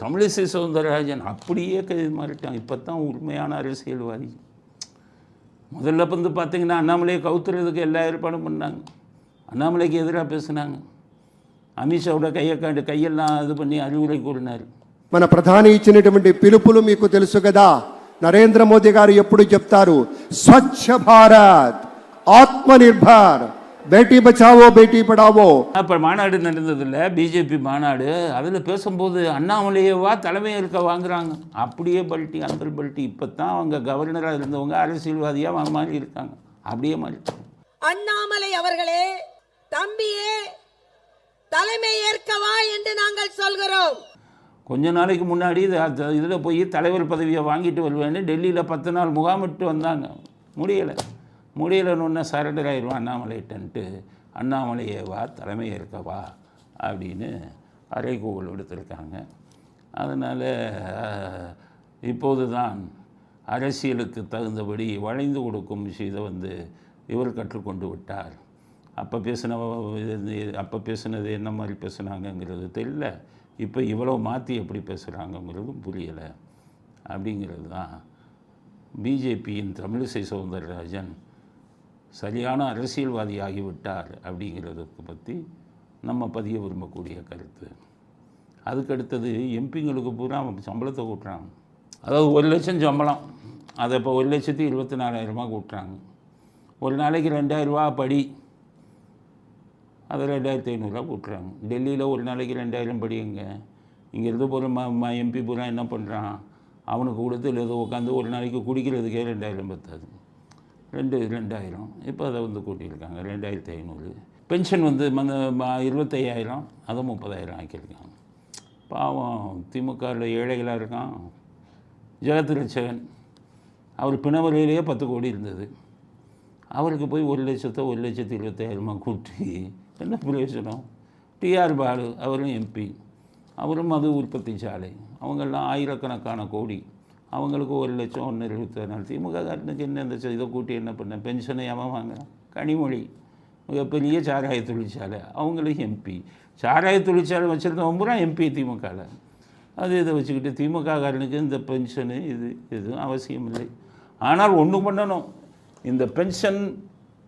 தமிழிசை சவுந்தரராஜன் அப்படியே கைது மாறிட்டான் இப்போ தான் உண்மையான அரசியல்வாதி முதல்ல வந்து பார்த்தீங்கன்னா அண்ணாமலையை கவுத்துறதுக்கு எல்லா ஏற்பாடும் பண்ணாங்க அண்ணாமலைக்கு எதிராக பேசுனாங்க அமித்ஷாவோட கையை காண்டு கையெல்லாம் இது பண்ணி அறிவுரை கூறினார் మన ప్రధాని ఇచ్చినటువంటి పిలుపులు మీకు తెలుసు కదా నరేంద్ర మోదీ గారు ఎప్పుడు చెప్తారు స్వచ్ఛ భారత్ ఆత్మ பேட்டி பச்சாவோ பேட்டி படாவோ? அப்போ மாநாடு நடந்தது இல்லை பிஜேபி மாநாடு. அதில் பேசும்போது அண்ணாமலையவா தலைமையேற்க வாங்குறாங்க. அப்படியே பல்ட்டி அந்தல் பல்ட்டி. இப்போ தான் அவங்க கவர்னராக இருந்தவங்க அரசியல்வாதியாக வாங்க மாதிரி இருக்காங்க. அப்படியே மாறி அண்ணாமலை அவர்களே தம்பியே தலைமை ஏற்கவா என்று நாங்கள் சொல்கிறோம். கொஞ்ச நாளைக்கு முன்னாடி இதில் போய் தலைவர் பதவியை வாங்கிட்டு வருவேன்னு டெல்லியில் பத்து நாள் முகாமிட்டு வந்தாங்க. முடியலை. முடியலன்னு ஒன்று சரண்டர் ஆயிடுவான் அண்ணாமலைட்டன்ட்டு அண்ணாமலையே வா தலைமை இருக்கவா அப்படின்னு அறைகூவல் விடுத்திருக்காங்க. அதனால் இப்போது தான் அரசியலுக்கு தகுந்தபடி வளைந்து கொடுக்கும் விஷயத்தை வந்து இவர் கற்றுக்கொண்டு விட்டார். அப்போ பேசின அப்போ பேசுனது என்ன மாதிரி பேசுனாங்கங்கிறது தெரியல. இப்போ இவ்வளோ மாற்றி எப்படி பேசுகிறாங்கங்கிறதும் புரியலை. அப்படிங்கிறது தான். பிஜேபியின் தமிழிசை சவுந்தரராஜன் சரியான அரசியல்வாதி ஆகிவிட்டார் அப்படிங்கிறதுக்கு பற்றி நம்ம பதிய விரும்பக்கூடிய கருத்து. அதுக்கடுத்தது எம்பிங்களுக்கு பூரா அவன் சம்பளத்தை கூட்டுறாங்க. அதாவது ஒரு லட்சம் சம்பளம். அதை இப்போ ஒரு லட்சத்தி இருபத்தி நாலாயிரமா கூட்டுறாங்க. ஒரு நாளைக்கு ரெண்டாயிரரூபா படி. அதை ரெண்டாயிரத்தி ஐநூறுரூவா கூட்டுறாங்க. டெல்லியில் ஒரு நாளைக்கு ரெண்டாயிரம் படிங்க இங்கே இருந்து போகிற ம எம்பி பூரா என்ன பண்ணுறான் அவனுக்கு கொடுத்து இல்லை உட்காந்து ஒரு நாளைக்கு குடிக்கிறதுக்கே ரெண்டாயிரம் பத்தாது. ரெண்டு ரெண்டாயிரம். இப்போ அதை வந்து கூட்டியிருக்காங்க ரெண்டாயிரத்தி ஐநூறு. பென்ஷன் வந்து மந்த ம- இருபத்தையாயிரம் அதை முப்பதாயிரம் ஆக்கியிருக்காங்க. பாவம் திமுகவில் ஏழைகளாக இருக்கான். ஜெகத்ரட்சகன் அவர் பிணவரையிலேயே பத்து கோடி இருந்தது. அவருக்கு போய் ஒரு லட்சத்தை ஒரு லட்சத்தி இருபத்தாயிரமாக கூட்டி என்ன பிரயோஜனம்? டிஆர் பாலு அவரும் எம்பி. அவரும் மது உற்பத்தி சாலை. அவங்கெல்லாம் ஆயிரக்கணக்கான கோடி. அவங்களுக்கு ஒரு லட்சம் ஒன்று இருபத்தாறு நாள் திமுக காரனுக்கு என்ன இந்த இதை கூட்டி என்ன பண்ண? பென்ஷனை ஏமா வாங்க கனிமொழி மிகப்பெரிய சாராய தொழிற்சாலை. அவங்களும் எம்பி சாராய தொழிற்சாலை வச்சுருந்தவன் பூரா எம்பி திமுகவில் அது இதை வச்சுக்கிட்டு திமுக காரனுக்கு இந்த பென்ஷனு இது எதுவும் அவசியம் இல்லை. ஆனால் ஒன்று பண்ணணும். இந்த பென்ஷன்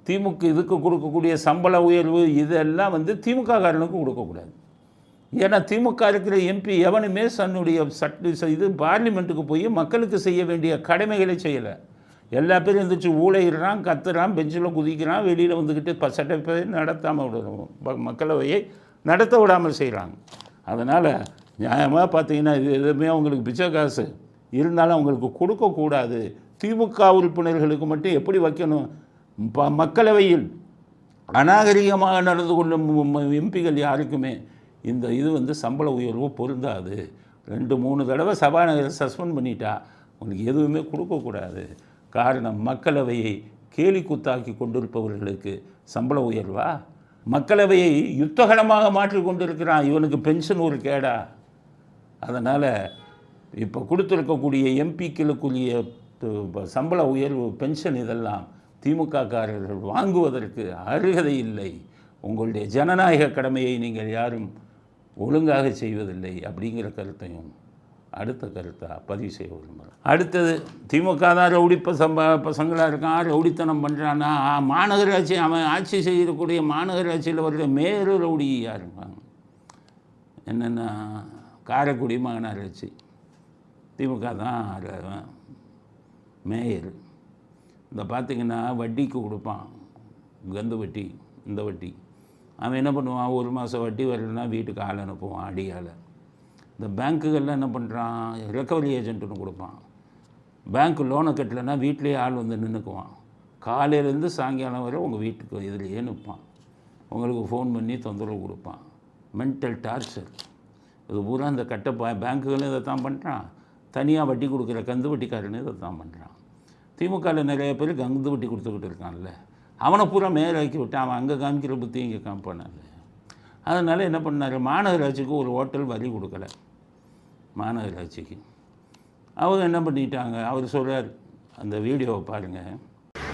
திமுக இதுக்கு கொடுக்கக்கூடிய சம்பள உயர்வு இதெல்லாம் வந்து திமுக காரனுக்கு கொடுக்கக்கூடாது ஏன்னா திமுக இருக்கிற எம்பி எவனுமே தன்னுடைய சட்ட இது பார்லிமெண்ட்டுக்கு போய் மக்களுக்கு செய்ய வேண்டிய கடமைகளை செய்யலை. எல்லா பேரும் எழுந்திரிச்சு ஊழையிடுறான் கத்துறான் பெஞ்சில் குதிக்கிறான் வெளியில் வந்துக்கிட்டு ப சட்டப்பேரவை நடத்தாமல் விடுறோம் ப- மக்களவையை நடத்த விடாமல் செய்கிறாங்க அதனால் நியாயமாக பார்த்தீங்கன்னா இது எதுவுமே அவங்களுக்கு பிச்சை காசு. இருந்தாலும் அவங்களுக்கு கொடுக்கக்கூடாது திமுக உறுப்பினர்களுக்கு மட்டும் எப்படி வைக்கணும்? ப மக்களவையில் அநாகரிகமாக நடந்து கொண்ட எம்பிகள் யாருக்குமே இந்த இது வந்து சம்பள உயர்வு பொருந்தாது. ரெண்டு மூணு தடவை சபாநாயகர் சஸ்பெண்ட் பண்ணிட்டா உங்களுக்கு எதுவுமே கொடுக்கக்கூடாது. காரணம் மக்களவையை கேலி கூத்தாக்கி கொண்டிருப்பவர்களுக்கு சம்பள உயர்வா? மக்களவையை யுத்தகலமாக மாற்றி கொண்டிருக்கிறான். இவனுக்கு பென்ஷன் ஒரு கேடா. அதனால் இப்போ கொடுத்துருக்கக்கூடிய எம்பிக்களுக்குரிய சம்பள உயர்வு பென்ஷன் இதெல்லாம் திமுககாரர்கள் வாங்குவதற்கு அருகதை இல்லை. உங்களுடைய ஜனநாயக கடமையை நீங்கள் யாரும் ஒழுங்காக செய்வதில்லை அப்படிங்கிற கருத்தையும் அடுத்த கருத்தாக பதிவு செய்ய விரும்புகிறேன். அடுத்தது திமுக தான் ரவுடி பசம்ப பசங்களாக இருக்கான். ரவுடித்தனம் பண்ணுறான்னா மாநகராட்சி அவன் ஆட்சி செய்யக்கூடிய மாநகராட்சியில் வர்ற மேரு ரவுடி இருப்பாங்க? என்னென்னா காரைக்குடி மாநகராட்சி. திமுக தான் மேயர். இந்த பார்த்திங்கன்னா வட்டிக்கு கொடுப்பான். கந்து வட்டி இந்த வட்டி. அவன் என்ன பண்ணுவான்? ஒரு மாதம் வட்டி வரலன்னா வீட்டுக்கு ஆள் அனுப்புவான் அடியால் இந்த பேங்க்குகளில் என்ன பண்ணுறான் ரெக்கவரி ஏஜென்ட்டுன்னு கொடுப்பான். பேங்க் லோனை கட்டலைன்னா வீட்டிலேயே ஆள் வந்து நின்றுக்குவான் காலையிலேருந்து சாயங்காலம் வரை உங்கள் வீட்டுக்கு இதுலேயே நிற்பான். உங்களுக்கு ஃபோன் பண்ணி தொந்தரவு கொடுப்பான். மென்டல் டார்ச்சர் இது பூரா இந்த கட்ட பேங்க்குகளும் இதை தான் பண்ணுறான் தனியாக வட்டி கொடுக்குற கந்து வட்டிக்காரனு இதை தான் பண்ணுறான் திமுகவில் நிறைய பேர் கந்து வட்டி கொடுத்துக்கிட்டு இருக்கான்ல. அவனை பூரா மேலே ஆக்கி விட்டான். அவன் அங்கே காமிக்கிற புத்தி இங்கே காமிப்பானால அதனால் என்ன பண்ணார்? மாநகராட்சிக்கு ஒரு ஹோட்டல் வரி கொடுக்கல. மாநகராட்சிக்கு. அவங்க என்ன பண்ணிட்டாங்க? அவர் சொல்கிறார் அந்த வீடியோவை பாருங்கள்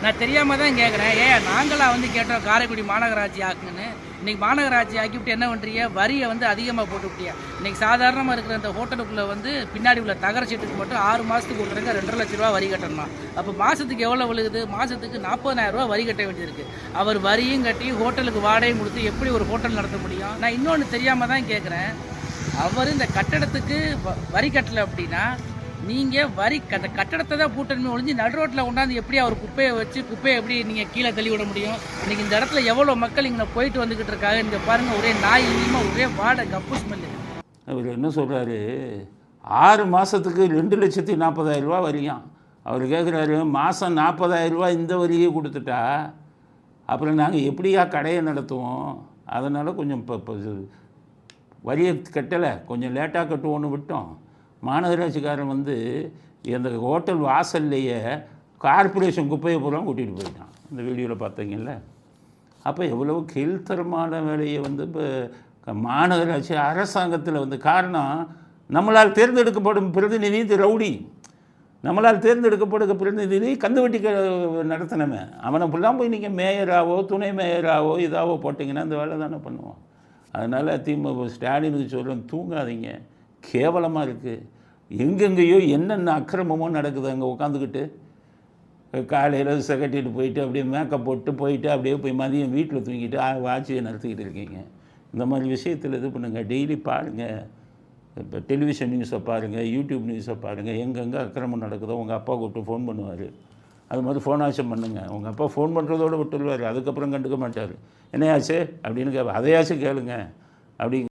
நான் தெரியாம தான் கேட்குறேன் ஏன் நாங்களா வந்து கேட்டோம் காரைக்குடி மாநகராட்சி ஆக்குங்கன்னு. இன்னைக்கு மாநகராட்சி ஆக்கிவிட்டு என்ன பண்ணுறீங்க வரியை வந்து அதிகமாக போட்டுவிட்டியா இன்னைக்கு சாதாரணமாக இருக்கிற அந்த ஹோட்டலுக்குள்ளே வந்து பின்னாடி உள்ள தகர சீட்டுக்கு மட்டும் ஆறு மாதத்துக்கு ஒரு ரெண்டரை லட்ச ரூபா வரி கட்டணுமா? அப்போ மாதத்துக்கு எவ்வளோ விழுகுது? மாதத்துக்கு நாற்பதாயிரம் ரூபா வரி கட்ட வேண்டியிருக்கு. அவர் வரியும் கட்டி ஹோட்டலுக்கு வாடகையும் கொடுத்து எப்படி ஒரு ஹோட்டல் நடத்த முடியும்? நான் இன்னொன்று தெரியாமல் தான் கேட்குறேன் அவர் இந்த கட்டடத்துக்கு வ- வரி கட்டலை அப்படின்னா நீங்கள் வரி கட்ட கட்டடத்தை தான் பூட்டணுமே ஒழிஞ்சு நடு ரோட்டில் கொண்டாந்து எப்படி அவர் குப்பையை வச்சு குப்பையை எப்படி நீங்கள் கீழே தள்ளி விட முடியும்? இன்றைக்கி இந்த இடத்துல எவ்வளோ மக்கள் இங்கே போயிட்டு வந்துக்கிட்டு இருக்காங்க? இங்கே பாருங்கள் ஒரே நாய் இனிமா ஒரே வாடை கப்பு ஸ்மெல்லு அவர் என்ன சொல்கிறாரு ஆறு மாதத்துக்கு ரெண்டு லட்சத்தி நாற்பதாயிரம் ரூபா வரியாம். அவர் கேட்குறாரு மாதம் நாற்பதாயிரம் ரூபா இந்த வரியே கொடுத்துட்டா அப்புறம் நாங்கள் எப்படியா கடையை நடத்துவோம்? அதனால் கொஞ்சம் இப்போ வரியை கட்டலை கொஞ்சம் லேட்டாக கட்டுவோன்னு விட்டோம். மாநகராட்சிக்காரன் வந்து அந்த ஹோட்டல் வாசல்லையே கார்ப்பரேஷன் குப்பையை பூரா கூட்டிகிட்டு போயிட்டான். இந்த வீடியோவில் பார்த்தீங்கல்ல? அப்போ எவ்வளோ கீழ்த்தரமான வேலையை வந்து இப்போ மாநகராட்சி அரசாங்கத்தில் வந்து காரணம் நம்மளால் தேர்ந்தெடுக்கப்படும் பிரதிநிதி இது ரவுடி. நம்மளால் தேர்ந்தெடுக்கப்படுகிற பிரதிநிதி கந்துவட்டி க நடத்தினவன். அவனை ஃபுல்லாக போய் நீங்கள் மேயராகவோ துணை மேயராகவோ இதாவோ போட்டிங்கன்னா அந்த வேலை தானே பண்ணுவான். அதனால் திமுக ஸ்டாலினுக்கு சொல்கிறேன் தூங்காதீங்க. கேவலமாக இருக்குது எங்கெங்கேயோ என்னென்ன அக்கிரமமோ நடக்குது அங்கே உட்காந்துக்கிட்டு காலையில் செகட்டிட்டு போயிட்டு அப்படியே மேக்கப் போட்டு போயிட்டு அப்படியே போய் மதியம் வீட்டில் தூங்கிட்டு ஆ, ஆட்சியை நடத்திக்கிட்டு இருக்கீங்க. இந்த மாதிரி விஷயத்தில் இது பண்ணுங்கள் டெய்லி பாருங்கள் இப்போ டெலிவிஷன் நியூஸை பாருங்கள் யூடியூப் நியூஸை பாருங்கள் எங்கெங்கே அக்கிரமம் நடக்குதோ உங்கள் அப்பா கூப்பிட்டு ஃபோன் பண்ணுவார். அது மாதிரி ஃபோன் ஆச்சம் பண்ணுங்கள் உங்கள் அப்பா ஃபோன் பண்ணுறதோட விட்டுருவார். அதுக்கப்புறம் கண்டுக்க மாட்டார். என்னையாச்சு? அப்படின்னு கே அதையாச்சும் கேளுங்க. அப்படி